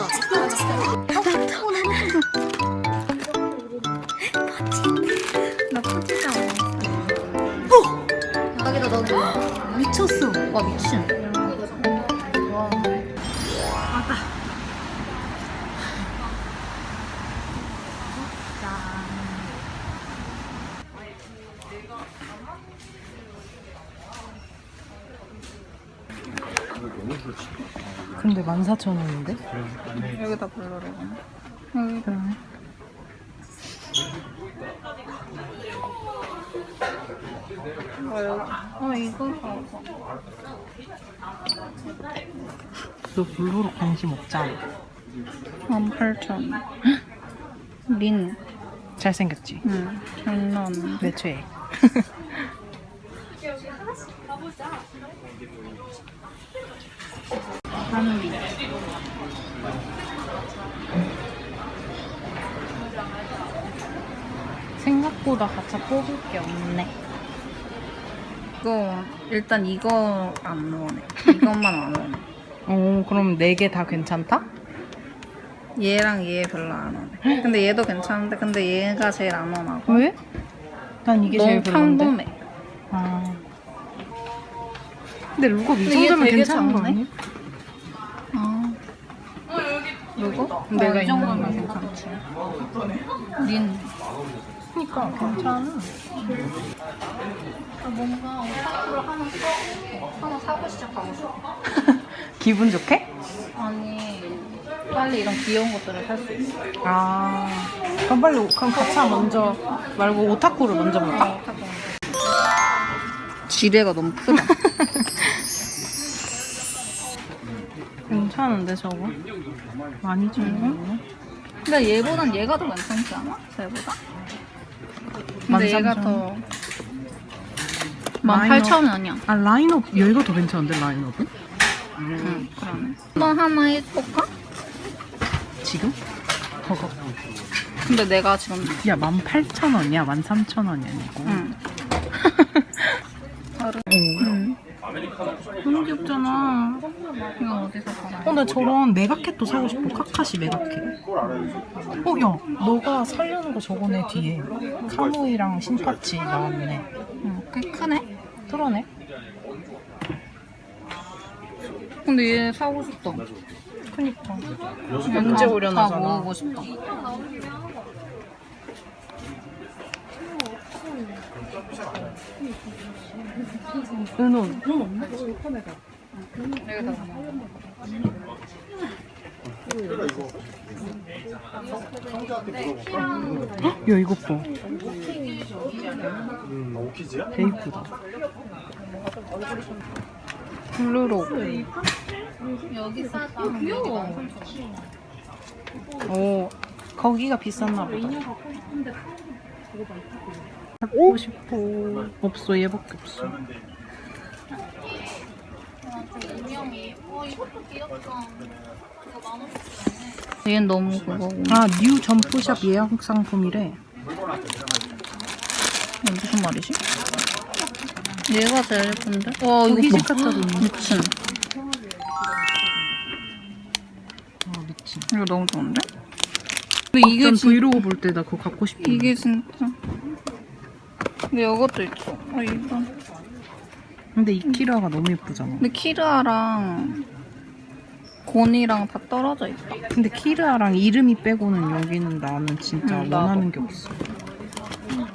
멋있다. 나 터지지 않아. 여기다 너무 미쳤어. 와 미친. 14,000원인데? 여기다 불러래. 여기 그러네. 어 이거 봐봐. 너 블루로 관심 없잖아. 18,000원. 린. 잘생겼지? 응. 장난. 내 최애. 한리. 생각보다 가차 뽑을 게 없네. 이거 일단 이거 안 넣어네. 이것만 안 넣어네. 오, 그럼 네 개 다 괜찮다? 얘랑 얘 별로 안 넣어네. 근데 얘도 괜찮은데 근데 얘가 제일 안 원하고. 왜? 난 이게 제일 별론데. 평범해. 아. 근데 룩업 이 근데 얘 정도면 되게 괜찮은 거 작네? 아니야? 아. 이거? 내가 어, 이 정도면 괜찮지. 린. 그니까 괜찮아. 뭔가 오타쿠를 하나 사고 하나 사고 시작하고 싶어. 기분 좋게? 아니 빨리 이런 귀여운 것들을 살 수 있어. 아. 그럼 빨리 그럼 가차 먼저 말고 오타쿠를 먼저 볼까? 지뢰가 너무 크다. 괜찮은데 저거? 많이 주네. 근데 얘보단 얘가 더 괜찮지 않아? 쟤보다? 근데 얘가 더 18,000원 아니야. 아 라인업 여기가 더 괜찮은데 라인업은? 응, 그러네. 한번 하나 해볼까? 지금? 저거 근데 내가 지금 야 18,000원이야 13,000원이 아니고 응. 응. 너무 귀엽잖아. 이거 어디서 살아? 어, 나 저런 메가캣도 사고 싶어. 카카시 메가캣. 어, 야, 너가 살려는 거 저거네, 뒤에. 카무이랑 신파치 나왔네. 응, 꽤 크네. 그러네. 근데 얘 사고 싶다. 그니까. 얘 언제 다- 오려나잖아. 다 모으고 싶다. 은혼. 야, 이거 봐. 베이프다. 블루로. 여기 싸다. 귀여워. 오, 거기가 비쌌나 보다. 갖고 싶어. 없어, 얘밖에 없어. 얘는 너무 그거고. 아, 뉴 점프샵 예약 상품이래. 이게 무슨 말이지? 얘가 제일 예쁜데? 와, 이거. 같아도 있네. 미친. 아, 미친. 이거 너무 좋은데? 근데 이게 진 브이로그 볼 때 나 그거 갖고 싶어. 이게 진짜. 근데 이것도 있어. 아, 이건. 근데 이 키라가 너무 예쁘잖아. 근데 키르아랑 곤이랑 다 떨어져 있다. 근데 키르아랑 이름이 빼고는 여기는 나는 진짜 응, 나도. 원하는 게 없어.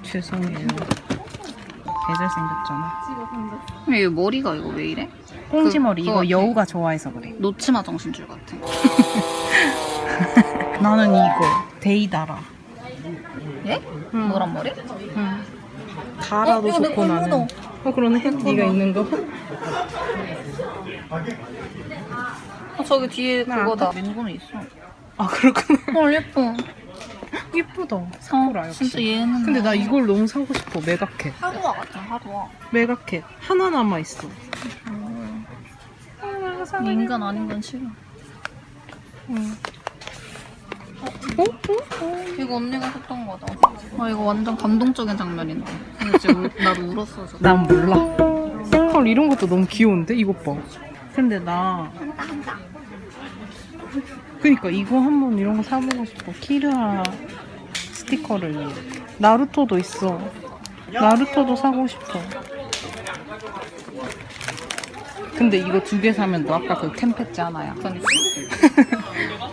죄송해요. 개잘 생겼잖아. 근데 얘 머리가 이거 왜 이래? 꽁지머리 그거 이거 같아. 여우가 좋아해서 그래. 놓치마 정신줄 같아. 나는 이거 데이다라. 얘? 응. 노란 머리? 응. 다라도 어, 좋고 거 나는. 묻어. 어 그러네. 네가 있는 거. 어, 저기 뒤에 나 그거다. 민구는 있어. 아 그렇구나. 헐, 예뻐. 예쁘다. 사쿠라 역시. 진짜 얘는. 근데 나 이걸 너무 사고 싶어. 메가캣. 하루와 같아, 하루와. 메가캣 하나 남아 있어. 인간 아닌 건 싫어. 응. 어? 이거 언니가 샀던 거다. 아, 이거 완전 감동적인 장면인데. 근데 지금 울- 나도 울었어, 저. 난 몰라. 헐 이런 것도 너무 귀여운데 이것 봐. 근데 나 그니까 이거 한번 이런 거 사보고 싶어. 키르아 스티커를. 나루토도 있어. 나루토도 사고 싶어. 근데 이거 두 개 사면 너 아까 그 캠페지 하나야. 그러니까.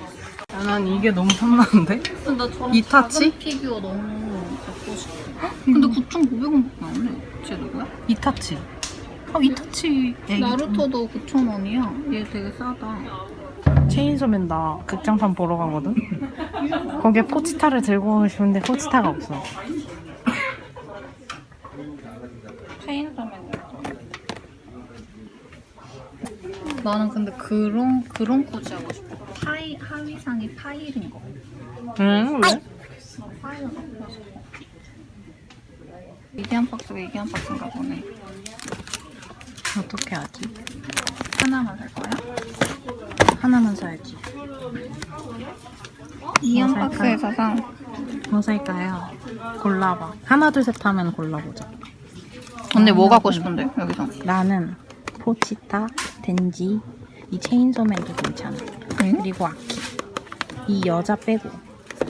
아, 난 이게 너무 탐나는데? 나 저런 이타치? 작은 피규어 너무 갖고 싶어. 근데 9,900원밖에 안 해. 쟤 누구야? 이타치. 아 이타치. 애기 나루토도 9,000원이야. 얘 되게 싸다. 체인소맨 나 극장판 보러 가거든? 거기에 포치타를 들고 오고 싶은데 포치타가 없어. 체인소맨. 나는 근데 그런 그런 코지 하고 싶어. 파이 하위상이 파일인 거. 응? 왜? 파일을 갖고 싶어. 이게 한 박스가 이게 한 박스인가 보네. 어떻게 하지? 하나만 살 거야? 하나만 사야지. 이한 뭐 살까? 박스에서 상. 뭐 살까요? 골라봐. 하나, 둘, 셋 하면 골라보자. 언니 뭐 갖고 싶은데 여기서? 나는 포치타, 덴지, 이 체인소맨도 괜찮아. 응? 그리고 아키. 이 여자 빼고.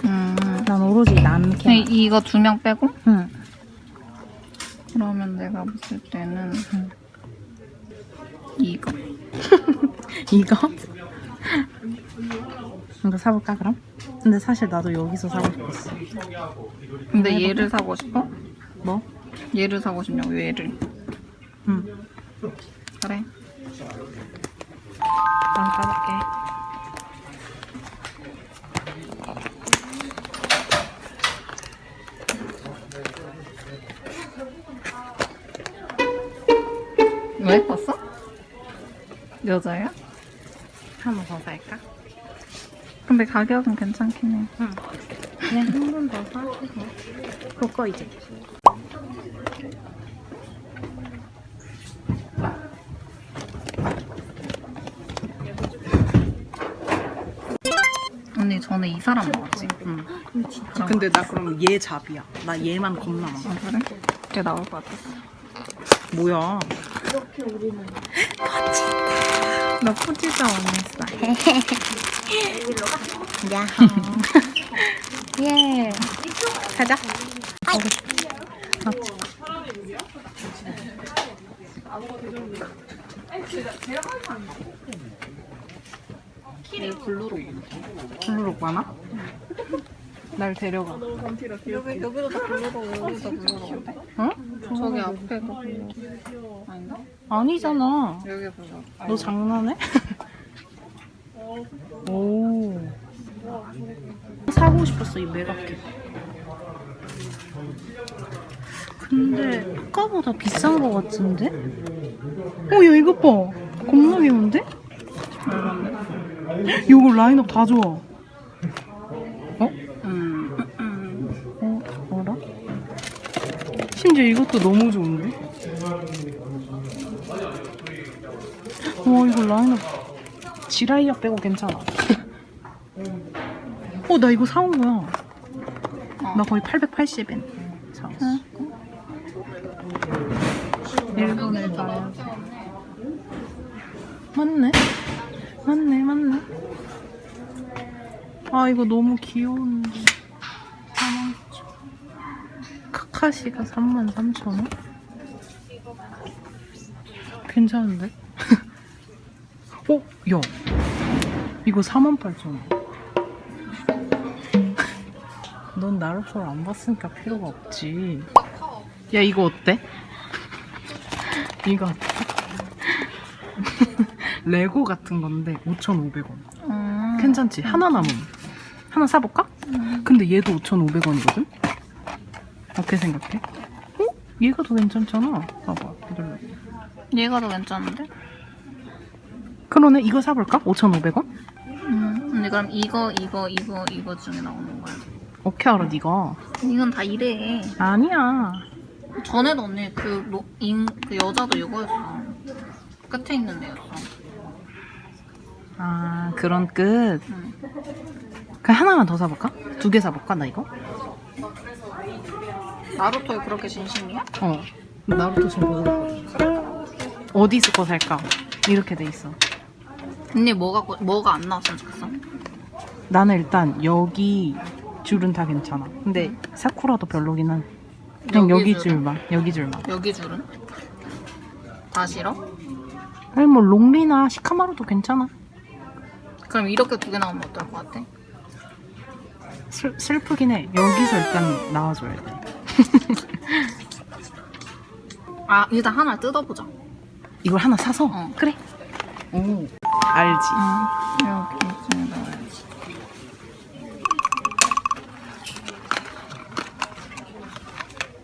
음. 난 오로지 이, 남캐. 이거 두 명 빼고? 응. 그러면 내가 봤을 때는 응. 이거. 이거? 이거 사볼까 그럼? 근데 사실 나도 여기서 사고 싶었어. 근데 얘를 사고 싶어? 뭐? 얘를 사고 싶냐고 얘를. 응. 그래. 난 까볼게. 왜 봤어? 여자야? 하나 더 살까? 근데 가격은 괜찮긴 해. 응. 그냥 한 번 더 사고. 그거 이제. 언니 전에 이 사람 나왔지? 응. 진짜. 근데 나 그럼 얘 잡이야. 나 얘만 겁나 많아. 아 그래? 걔 나올 것 같았어. 뭐야? 나 푸지도 원했어. 야. 예. 가자. 가고 싶어. 맞지? 얘 블루로. 블루록 많아? 날 데려가. 여기 여기도 다 블루로 여기도 블루로. 어? 저기 앞에도 블루. 아니잖아. 여기 블루. 너 장난해? 오. 사고 싶었어, 이 메가캡. 근데 아까보다 비싼 거 같은데? 어, 야, 이거 봐. 겁나 귀여운데? 이거 라인업 다 좋아. 어? 음. 음. 어, 뭐라? 심지어 이것도 너무 좋은데? 와, 이거 라인업 지라이아 빼고 괜찮아. 어, 나 이거 사온 거야. 나 거의 880엔 사왔어. 일본에 가야 맞네. 맞네, 맞네. 아, 이거 너무 귀여운데. 4만 카카시가 33,000원? 괜찮은데? 어? 야. 이거 48,000원. 넌 나루토를 안 봤으니까 필요가 없지. 야, 이거 어때? 이거 어때? 레고 같은 건데 5,500원. 음. 괜찮지? 하나 남음. 하나 사볼까? 근데 얘도 5,500원이거든? 어떻게 생각해? 어? 얘가 더 괜찮잖아. 봐봐. 이걸로. 얘가 더 괜찮은데? 그러네. 이거 사볼까? 5,500원? 음. 언니 그럼 이거 이거 이거 이거 중에 나오는 거야. 어떻게 알아, 니가? 이건 다 이래. 아니야. 전에도 언니 그, 로, 인, 그 여자도 이거였어. 끝에 있는 애였어. 아, 그런 끝. 응. 그럼 하나만 더 사볼까? 두 개 사볼까, 나 이거? 나루토에 그렇게 진심이야? 어. 나루토 지금 있거든. 어디서 거 살까? 이렇게 돼 있어. 언니 뭐가 고- 뭐가 안 나왔으면 좋겠어? 나는 일단 여기 줄은 다 괜찮아. 근데 사쿠라도 별로긴 한. 그냥 여기 여기, 줄은? 줄만. 여기 줄만. 여기 줄은? 다 싫어? 아니 뭐 롱리나 시카마루도 괜찮아. 그럼 이렇게 두 개 나오면 어떨 것 같아? 슬, 슬프긴 해. 여기서 일단 나와줘야 돼. 아 일단 하나 뜯어보자. 이걸 하나 사서. 어. 그래. 오. 알지. 응. 이렇게 이쯤에 넣어야지.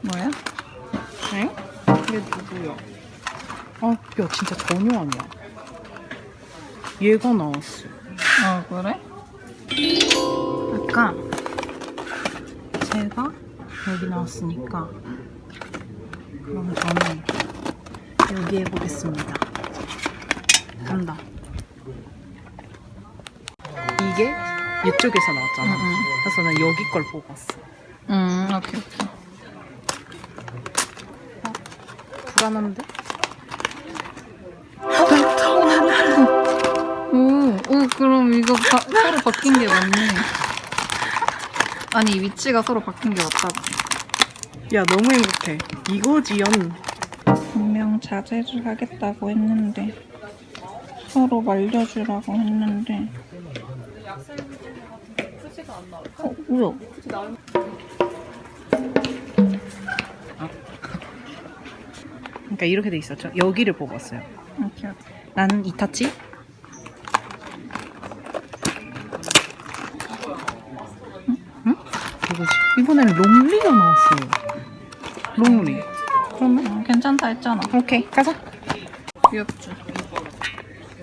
뭐야? 응? 이게 누구야? 아, 야 진짜 전혀 아니야. 얘가 나왔어. 아 그래? 아까 제가 여기 나왔으니까 그럼 저는 여기 해보겠습니다. 간다. 이게 이쪽에서 나왔잖아. 응, 응. 그래서 난 여기 걸 뽑았어. 음 오케이 오케이. 불안한데? 오, 오 그럼 이거 바, 서로 바뀐 게 맞네. 아니 위치가 서로 바뀐 게 맞다고. 야 너무 행복해. 이거지 연. 분명 자제를 하겠다고 했는데 서로 말려주라고 했는데. 어 뭐야? 그러니까 이렇게 돼 있었죠. 여기를 뽑았어요. 오케이. 나는 이타치. 응? 이거지. 이번에는 롱리가 나왔어요. 롱리. 그러면 어, 괜찮다 했잖아. 오케이 가자. 귀엽죠.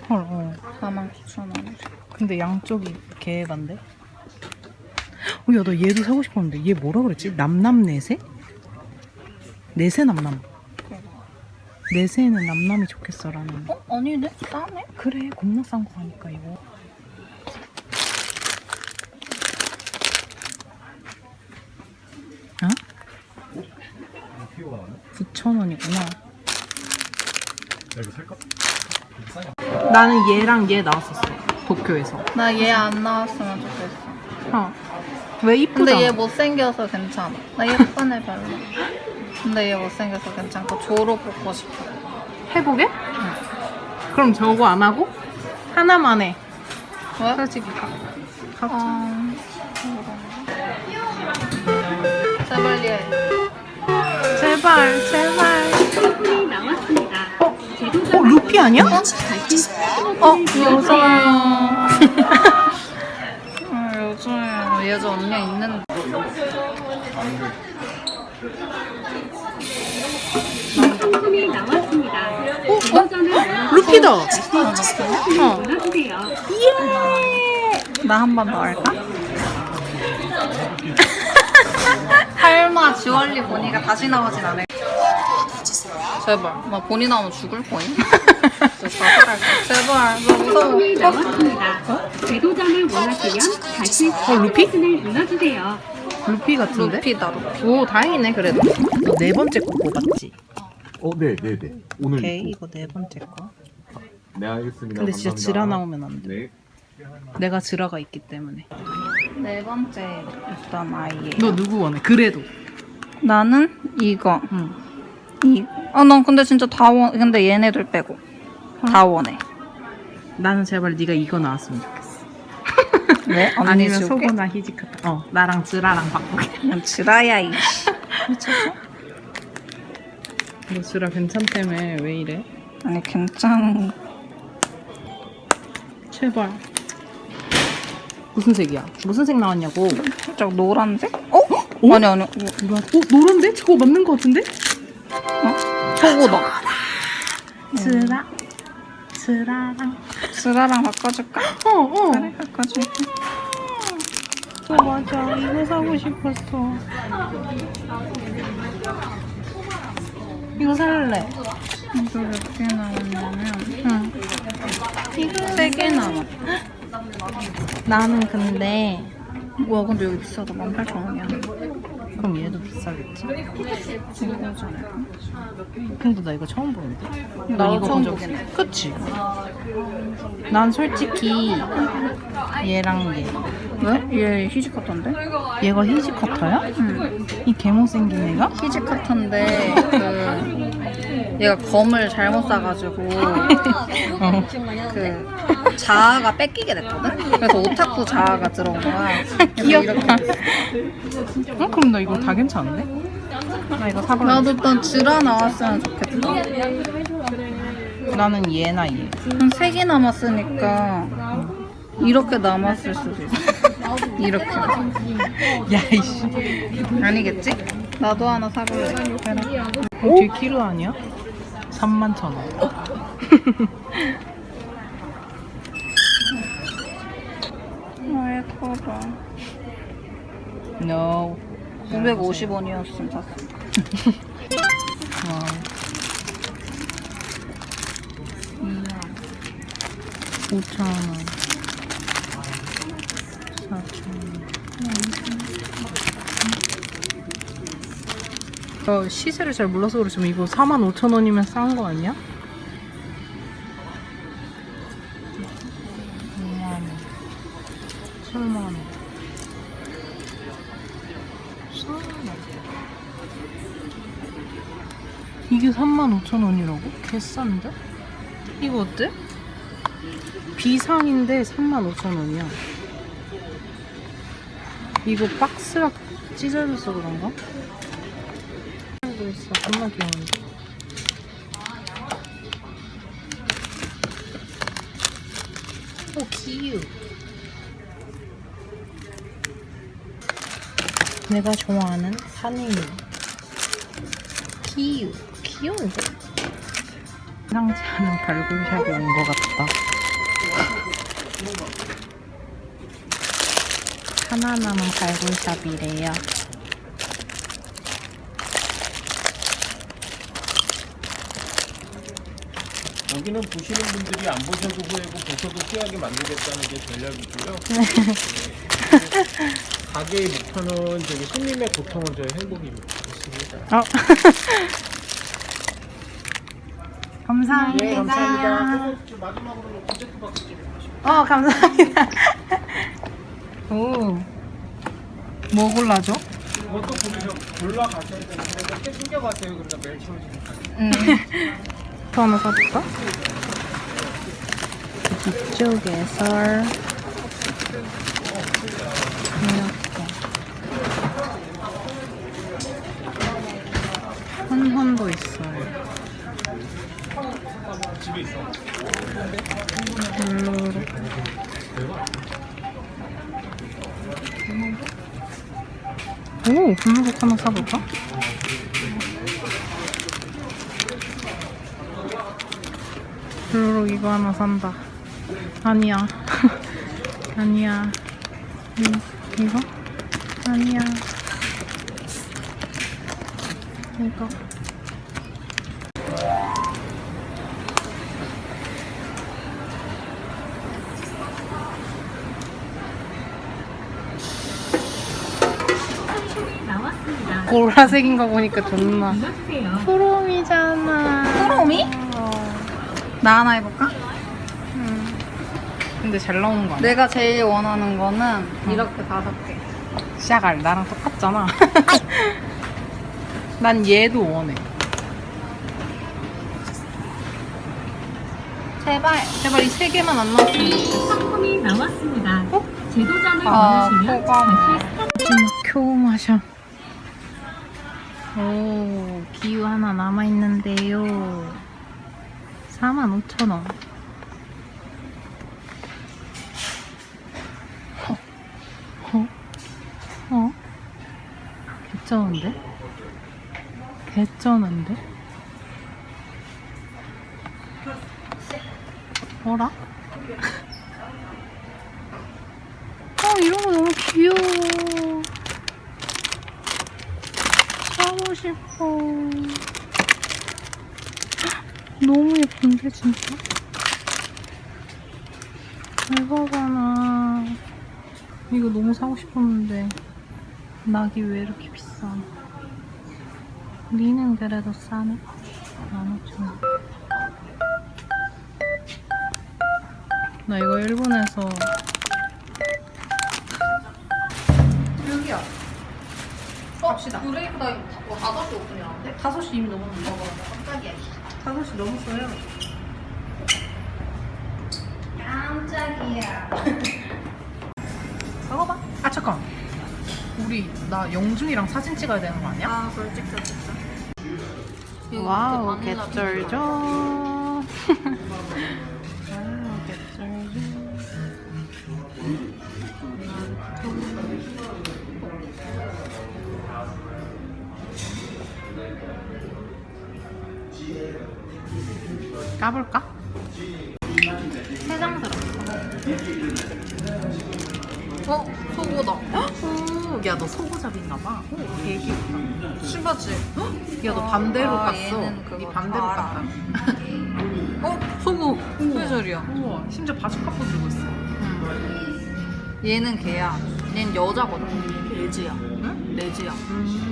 헐. 어. 49,000원. 근데 양쪽이 개반데? 어, 야, 나 얘도 사고 싶었는데 얘 뭐라 그랬지? 남남 내세? 내세 남남. 내세는 남남이 좋겠어라는. 어 아니네 싸네. 그래, 겁나 싼거 하니까 이거. 어? 9,000원이구나. 나는 얘랑 얘 나왔었어. 도쿄에서. 나 얘 안 나왔으면 좋겠어. 어. 왜 이쁘다. 근데 얘 못생겨서 괜찮아. 나 예쁜 애 별로. 근데 얘 못생겨서 괜찮고 조로 뽑고 싶어. 해보게? 그럼 저거 안 하고 하나만 해. 왜? 솔직히 가. 아, 제발 얘. 제발, 제발. 어, 루피 아니야? 어, 여자야. 아, 여자야. 여자 언니 있는데. 나왔습니다. 버전을 눌러서 루피다. 어. 눌러주세요. 나한 번 더 할까? 할마 주얼리 보니가 다시 나오진 않을 제발 나 본이 나오면 죽을 거임 진짜 제발 나 무서워 나왔습니다. 재도전을 원하시면 다시 어, 루피? 버튼을 눌러주세요. 루피 같은데? 루피다 루피 오, 다행이네, 그래도. 너 네 번째 거 뽑았지? 어, 네, 네, 네. 오늘 오케이, 있고. 이거 네 번째 거. 네, 알겠습니다. 근데 진짜 감사합니다. 지라 나오면 안 돼. 네. 내가 지라가 있기 때문에. 네 번째 있던 아이예요 너 누구 원해? 그래도. 나는 이거 응. 이 아 난 근데 진짜 다 원 근데 얘네들 빼고 다 원해 나는 제발 네가 이거 나왔으면 좋겠어. 왜? 언니 아니면? 소고나 히지카타. 어, 나랑 지라랑 바꾸게. 그냥 지라야 이 미쳤어? 너 지라 괜찮다며, 왜 이래? 아니 괜찮 제발. 무슨 색이야? 무슨 색 나왔냐고. 살짝 노란색? 어? 어? 아니 아니 노란, 어, 노란데? 저거 맞는 거 같은데? 저거다 지라. 지라랑. 지라랑 바꿔줄까? 어, 어. 그래 바꿔줄게 어, 맞아. 이거 사고 싶었어. 이거 살래. 이거 몇개 나왔냐면 응. 이거 세개 나왔 나는 근데 와 근데 여기 비싸다 18,000원이야 그럼 얘도 비싸겠지. 근데 나 이거 처음 보는데. 나도 이거 처음 없어. 그치? 난 솔직히 얘랑 얘 왜? 얘 희지 카터인데? 얘가 히지 커터야? 응. 이 개못생긴 애가? 희지 카터인데 그 얘가 검을 잘못 싸가지고 어. 그 자아가 뺏기게 됐거든? 그래서 오타쿠 자아가 들어온 거야. 귀엽다. 어, 그럼 나 이거 다 괜찮은데? 나 이거 사볼래. 나도 또 즈라 나왔으면 좋겠다. 나는 얘나 얘. 한세개 남았으니까 이렇게 남았을 수도 있어. 이렇게. 야, 이씨. 아니겠지? 나도 하나 사볼래. 어, 뒤에 키르 아니야? 3만 천 원. 아, 예뻐라. No. 950원이었으면 샀어. 와. 5천 원. 어, 시세를 잘 몰라서 그렇지만 이거 4만 5천 원이면 싼 거 아니야? 5만 원. 7만 원. 싸네. 이게 35,000원이라고? 개싼데? 이거 어때? 비상인데 35,000원이야. 이거 박스락 찢어져서 그런가? 이거 있어. 겁나 귀여운데? 오, 귀여워. 내가 좋아하는 산행이. 귀여워. 귀여운데? 상치 않은 발굴샵이 온것 같다. 하나 남은 발굴샵이래요. 여기는 보시는 분들이 안 보셔도 후회고 보셔도 후회하게 만들겠다는 게 전략이고요. 가게의 목표는 저기 손님의 고통은 저희 행복입니다. 어. 감사합니다. 네, 감사합니다. 마지막으로 디저트 박스 좀 주시면. 어, 감사합니다. 오. 뭐 골라줘? 이것도 거기서 골라 가셔야 되는데 이렇게 챙겨가세요. 그러니까 매일 치워지니까. 또 하나 사볼까? 이쪽에서 이렇게 혼혼도 있어요. 블루로 오 블루록 하나 사볼까? 블루록 이거 하나 산다 아니야 아니야 이, 이거? 아니야 이거. 보라색인 거 보니까 존나. 프롬이잖아 프롬이? 나 하나 해볼까? 근데 잘 나오는 거 아니야? 내가 제일 원하는 거는 이렇게 다섯 개. 시작할 나랑 똑같잖아. 난 얘도 원해. 제발. 제발 이 세 개만 안 나왔으면 좋겠어. 상품이 나왔습니다. 제도전을 아, 원하시면 마쿄 마셔. 오, 기유 하나 남아있는데요. 45,000원. 어? 어? 어? 개쩌는데? 개쩌는데? 어라? 어, 이런 거 너무 귀여워. 사고 싶어. 너무 예쁜데 진짜? 알바바나 이거 너무 사고 싶었는데 낙이 왜 이렇게 비싸 니는 그래도 싸네 나 이거 일본에서 여기야 어? 갑시다. 브레이크 다 뭐 5시 오픈이라는데? 5시 이미 넘었는데? 어, 맞아. 깜짝이야. 5시 넘었어요. 깜짝이야. 먹어봐. 아 잠깐. 우리 나 영준이랑 사진 찍어야 되는 거 아니야? 아, 그걸 찍자, 찍자. 와우 개쩔죠. 까볼까? 세장 들었어. 어? 소고다. 오, 야 너 소고잡인가 봐. 오, 되게 신바지. 야 너 반대로 아, 그거 네 반대로 다 갔다. 어? 소고. 스페셜이야. 우와 심지어 바주카포 들고 있어. 얘는 걔야. 얘는 여자거든. 레즈야. 응? 레즈야.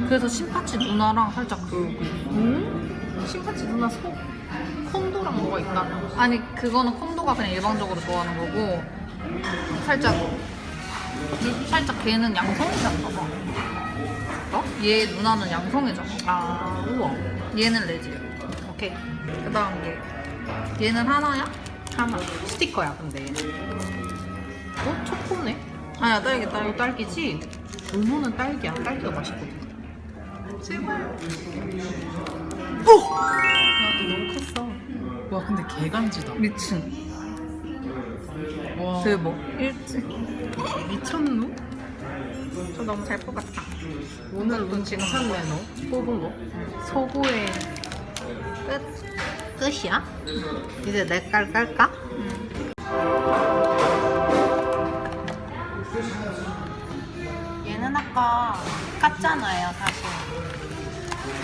그래서 신파치 누나랑 살짝 그, 그 응? 신파치 누나 소 콘도랑 뭐가 있다며? 아니 그거는 콘도가 그냥 일방적으로 좋아하는 거고 살짝 살짝 걔는 양성이잖아 봐. 어? 얘 누나는 양성이잖아. 아 우와. 얘는 레즈야. 오케이 그다음 얘. 얘는 하나야? 하나 스티커야 근데. 어 초코네? 아니야 딸기 딸기. 딸기지? 은호는 딸기야. 딸기가 맛있거든. 제발. 오! 야너 너무 컸어. 와 근데 개간지다. 미친. 와 대박. 일찍. 미쳤누? 저 너무 잘 뽑았다. 오늘 눈 지금 샀네 너 뽑은 거. 소고의 끝. 끝이야? 이제 내 깔 깔까? 얘는 아까 깠잖아요 사실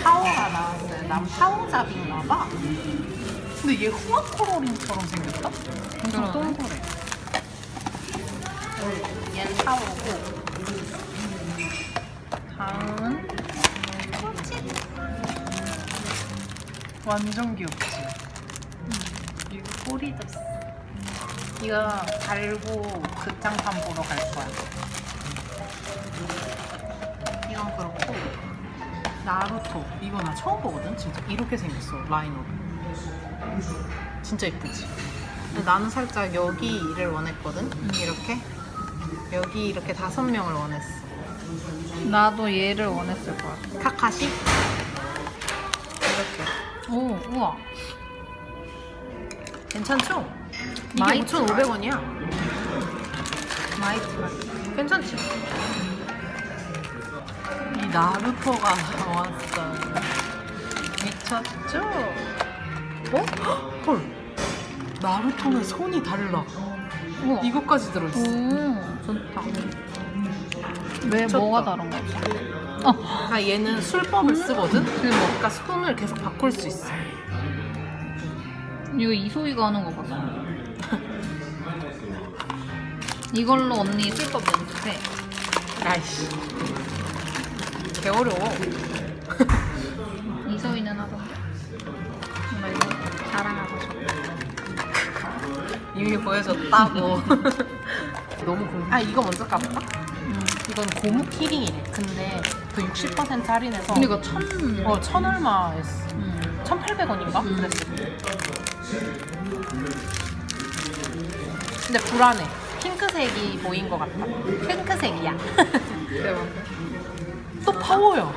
파워가 나왔어요 난 파워잡인가 봐 근데 얘 후아코로링처럼 생겼다? 엄청. 동그래 얘는 파워고 다음은 완전 귀엽지? 이거 꼬리도 있어. 이거 달고 극장판 보러 갈 거야. 이건 그렇고 나루토 이거 나 처음 보거든 진짜 이렇게 생겼어 라인으로 진짜 이쁘지 근데 나는 살짝 여기를 원했거든 이렇게 여기 이렇게 다섯 명을 원했어 나도 얘를 원했을 거야. 카카시 이렇게 오, 우와. 괜찮죠? 이게 마이트 5,500원이야 마이트. 괜찮지? 이 나루토가 나왔어요. 미쳤죠? 어? 헐. 나루토는 손이 달라. 우와. 이것까지 들어있어. 오, 좋다. 왜 미쳤다. 뭐가 다른 거지? 어, 아, 얘는 술법을 쓰거든? 대박. 그러니까 손을 계속 바꿀 수 있어. 이거 이소희가 하는 거 봤어. 이걸로 언니 술법 연습해. 아이씨. 개 어려워. 이미 보여줬다고. 너무 궁금해. 아, 이거 먼저 까볼까? 이건 고무 키링이래. 근데 그 60% 할인해서. 근데 이거 천. 어, 천 얼마였어? 음. 1,800원인가? 음. 그랬어. 근데 불안해. 핑크색이 보인 것 같다. 핑크색이야. 대박. 또 파워야.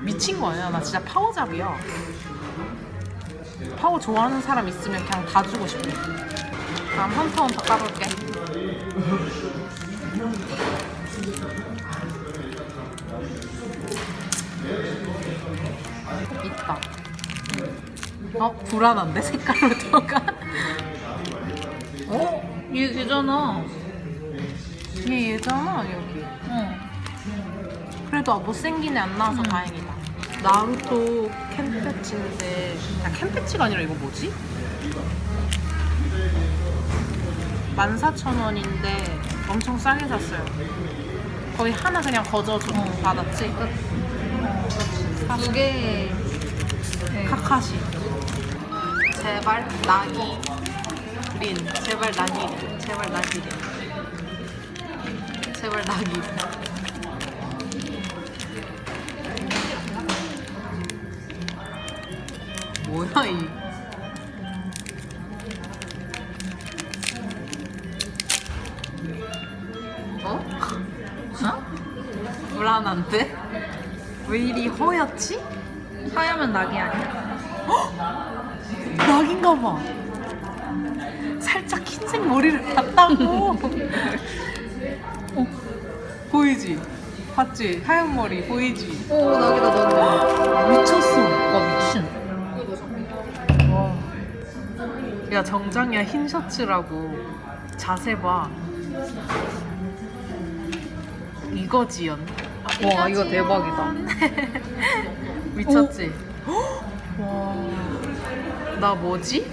미친 거 아니야? 나 진짜 파워잡이야. 파워 좋아하는 사람 있으면 그냥 다 주고 싶어. 헌터 헌터 까볼게. 있다. 어? 불안한데? 색깔부터가? 어? 얘 걔잖아. 얘 얘잖아, 여기. 어. 그래도 못생긴 애 안 나와서 다행이다. 나루토 캔패치인데, 야, 캔패치가 아니라 이거 뭐지? 14,000원인데 엄청 싸게 샀어요. 거의 하나 그냥 거저 좀 어. 받았지. 어, 두 개. 네. 카카시. 제발 나기 린. 제발 나기 린. 제발 나기 린. 제발 나기 뭐야 이. 어? 불안한데? 왜 이리 허옇지? 하얀면 낙이 아니야? 낙인가 봐. 살짝 흰색 머리를 봤다고. 어, 보이지? 봤지? 하얀 머리 보이지? 오 낙이다 낙이다. 미쳤어. 와 미친. 와. 야 정장이야 흰 셔츠라고 자세 봐. 이거지연. 와 이거 대박이다. 미쳤지? 와. 나 뭐지?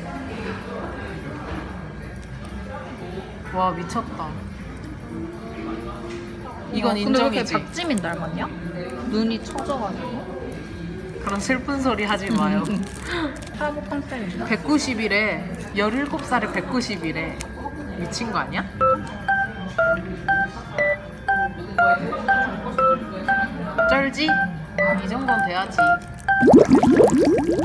와 미쳤다. 이건 인정이지. 박지민 닮았냐? 눈이 처져가지고. 그런 슬픈 소리 하지 마요. 탈모 컨셉인가? 190이래. 17살에 190이래. 미친 거 아니야? 쩔지? 이 정도는 돼야지.